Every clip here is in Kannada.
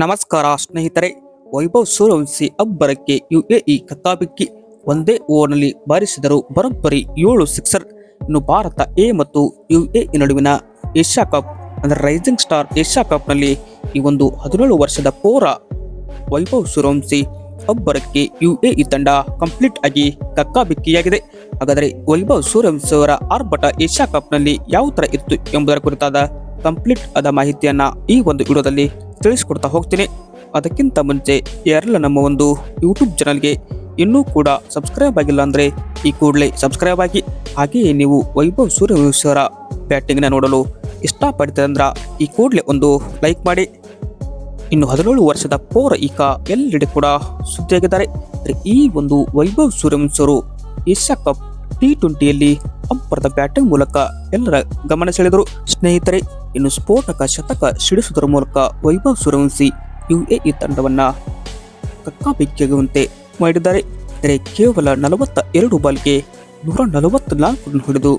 ನಮಸ್ಕಾರ ಸ್ನೇಹಿತರೆ, ವೈಭವ್ ಸೂರ್ಯವಂಶಿ ಅಬ್ಬರಕ್ಕೆ ಯುಎಇ ಕತ್ತಾಬಿಕ್ಕಿ ಒಂದೇ ಓವರ್ನಲ್ಲಿ ಬಾರಿಸಿದರು ಬರೋಬ್ಬರಿ ಏಳು ಸಿಕ್ಸರ್. ಇನ್ನು ಭಾರತ ಎ ಮತ್ತು ಯುಎಇ ನಡುವಿನ ಏಷ್ಯಾ ಕಪ್, ಅಂದರೆ ರೈಸಿಂಗ್ ಸ್ಟಾರ್ ಏಷ್ಯಾ ಕಪ್ನಲ್ಲಿ ಈ ಒಂದು ಹದಿನೇಳು ವರ್ಷದ ಪೋರ ವೈಭವ್ ಸೂರ್ಯವಂಶಿ ಅಬ್ಬರಕ್ಕೆ ಯುಎಇ ತಂಡ ಕಂಪ್ಲೀಟ್ ಆಗಿ ಕಕ್ಕಾಬಿಕ್ಕಿಯಾಗಿದೆ ಹಾಗಾದರೆ ವೈಭವ್ ಸೂರ್ಯವಂಶಿ ಅವರ ಆರ್ಭಟ ಏಷ್ಯಾ ಕಪ್ನಲ್ಲಿ ಯಾವ ಥರ ಇತ್ತು ಎಂಬುದರ ಕುರಿತಾದ ಕಂಪ್ಲೀಟ್ ಆದ ಮಾಹಿತಿಯನ್ನು ಈ ಒಂದು ವಿಡಿಯೋದಲ್ಲಿ ತಿಳಿಸ್ಕೊಡ್ತಾ ಹೋಗ್ತೀನಿ. ಅದಕ್ಕಿಂತ ಮುಂಚೆ ಯಾರೆಲ್ಲ ನಮ್ಮ ಒಂದು ಯೂಟ್ಯೂಬ್ ಚಾನಲ್ಗೆ ಇನ್ನೂ ಕೂಡ ಸಬ್ಸ್ಕ್ರೈಬ್ ಆಗಿಲ್ಲ ಅಂದರೆ ಈ ಕೂಡಲೇ ಸಬ್ಸ್ಕ್ರೈಬ್ ಆಗಿ. ಹಾಗೆಯೇ ನೀವು ವೈಭವ್ ಸೂರ್ಯವಂಶರ ಬ್ಯಾಟಿಂಗ್ನ ನೋಡಲು ಇಷ್ಟಪಡ್ತೀರ ಅಂದ್ರೆ ಈ ಕೂಡಲೇ ಒಂದು ಲೈಕ್ ಮಾಡಿ. ಇನ್ನು ಹದಿನೇಳು ವರ್ಷದ ಪೌರ ಈಗ ಎಲ್ಲೆಡೆ ಕೂಡ ಸುದ್ದಿಯಾಗಿದ್ದಾರೆ. ಈ ಒಂದು ವೈಭವ್ ಸೂರ್ಯವಂಶರು ಏಷ್ಯಾ ಕಪ್ ಟಿ ಟ್ವೆಂಟಿಯಲ್ಲಿ ಅಬ್ಬರದ ಬ್ಯಾಟಿಂಗ್ ಮೂಲಕ ಎಲ್ಲರ ಗಮನ ಸೆಳೆದರು. ಸ್ನೇಹಿತರೆ, ಇನ್ನು ಸ್ಫೋಟಕ ಶತಕ ಸಿಡಿಸುವುದರ ಮೂಲಕ ವೈಭವ್ ಸೂರ್ಯವಂಶಿ ಯುಎಇ ತಂಡವನ್ನ ಕಕ್ಕಾಬಿಕ್ಕಿಯಾಗುವಂತೆ ಮಾಡಿದ್ದಾರೆ. ಆದರೆ ಕೇವಲ ನಲವತ್ತ ಎರಡು ಬಾಲ್ಗೆ ನೂರ ನಲವತ್ನಾಲ್ಕು ರನ್ ಹೊಡೆದು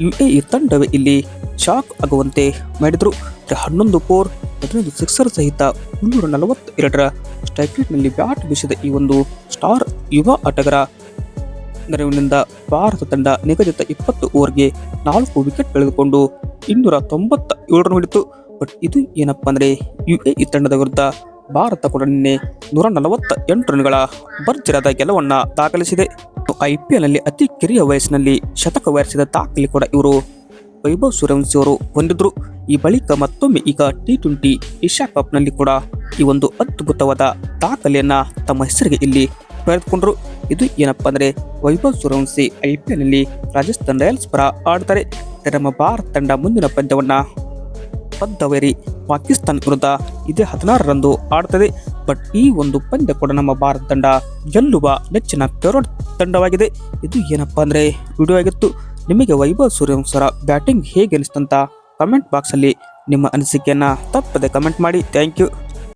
ಯುಎಇ ತಂಡವೇ ಇಲ್ಲಿ ಶಾಕ್ ಆಗುವಂತೆ ಮಾಡಿದರು. ಹನ್ನೊಂದು ಫೋರ್ ಹದಿನೈದು ಸಿಕ್ಸರ್ ಸಹಿತ ಮುನ್ನೂರ ನಲವತ್ತೆರಡರ ಸ್ಟ್ರೈಕ್ ರೇಟ್ನಲ್ಲಿ ಬ್ಯಾಟ್ ಬೀಸಿದ ಈ ಒಂದು ಸ್ಟಾರ್ ಯುವ ಆಟಗಾರ ನೆರವಿನಿಂದ ಭಾರತ ತಂಡ ನಿಗದಿತ ಇಪ್ಪತ್ತು ಓವರ್ಗೆ ನಾಲ್ಕು ವಿಕೆಟ್ ಕಳೆದುಕೊಂಡು ಇನ್ನೂರ ತೊಂಬತ್ತ ಏಳು ರನ್ ಹೊಡಿತು. ಬಟ್ ಇದು ಏನಪ್ಪ ಅಂದರೆ ಯು ಎ ಈ ತಂಡದ ವಿರುದ್ಧ ಭಾರತ ಕೂಡ ನಿನ್ನೆ ನೂರ ನಲವತ್ತ ಎಂಟು ರನ್ಗಳ ಭರ್ಜರಾದ ಗೆಲುವನ್ನು ದಾಖಲಿಸಿದೆ. ಐ ಪಿ ಎಲ್ನಲ್ಲಿ ಅತಿ ಕಿರಿಯ ವಯಸ್ಸಿನಲ್ಲಿ ಶತಕ ಬಾರಿಸಿದ ದಾಖಲೆ ಕೂಡ ಇವರು ವೈಭವ್ ಸೂರ್ಯವಂಶಿ ಅವರು ಹೊಂದಿದ್ರು. ಈ ಬಳಿಕ ಮತ್ತೊಮ್ಮೆ ಈಗ ಟಿ ಟ್ವೆಂಟಿ ಏಷ್ಯಾ ಕಪ್ನಲ್ಲಿ ಕೂಡ ಈ ಒಂದು ಅದ್ಭುತವಾದ ದಾಖಲೆಯನ್ನು ತಮ್ಮ ಹೆಸರಿಗೆ ಇಲ್ಲಿ ಬರೆದುಕೊಂಡ್ರು ಇದು ಏನಪ್ಪ ಅಂದರೆ ವೈಭವ್ ಸೂರ್ಯವಂಶಿ ಐ ಪಿ ಎಲ್ನಲ್ಲಿ ರಾಜಸ್ಥಾನ್ ರಾಯಲ್ಸ್ ಪರ ಆಡ್ತಾರೆ. ನಮ್ಮ ಭಾರತ ತಂಡ ಮುಂದಿನ ಪಂದ್ಯವನ್ನ ಪದ್ದವೇರಿ ಪಾಕಿಸ್ತಾನ ವಿರುದ್ಧ ಇದೇ ಹದಿನಾರರಂದು ಆಡ್ತದೆ. ಬಟ್ ಈ ಒಂದು ಪಂದ್ಯ ಕೂಡ ನಮ್ಮ ಭಾರತ ತಂಡ ಗೆಲ್ಲುವ ನೆಚ್ಚಿನ ಫೇವರೇಟ್ ತಂಡವಾಗಿದೆ. ಇದು ಏನಪ್ಪ ಅಂದರೆ ವಿಡಿಯೋ ಆಗಿತ್ತು. ನಿಮಗೆ ವೈಭವ್ ಸೂರ್ಯವಂಶರ ಬ್ಯಾಟಿಂಗ್ ಹೇಗೆ ಅನಿಸ್ತಂತ ಕಮೆಂಟ್ ಬಾಕ್ಸಲ್ಲಿ ನಿಮ್ಮ ಅನಿಸಿಕೆಯನ್ನು ತಪ್ಪದೆ ಕಮೆಂಟ್ ಮಾಡಿ. Thank you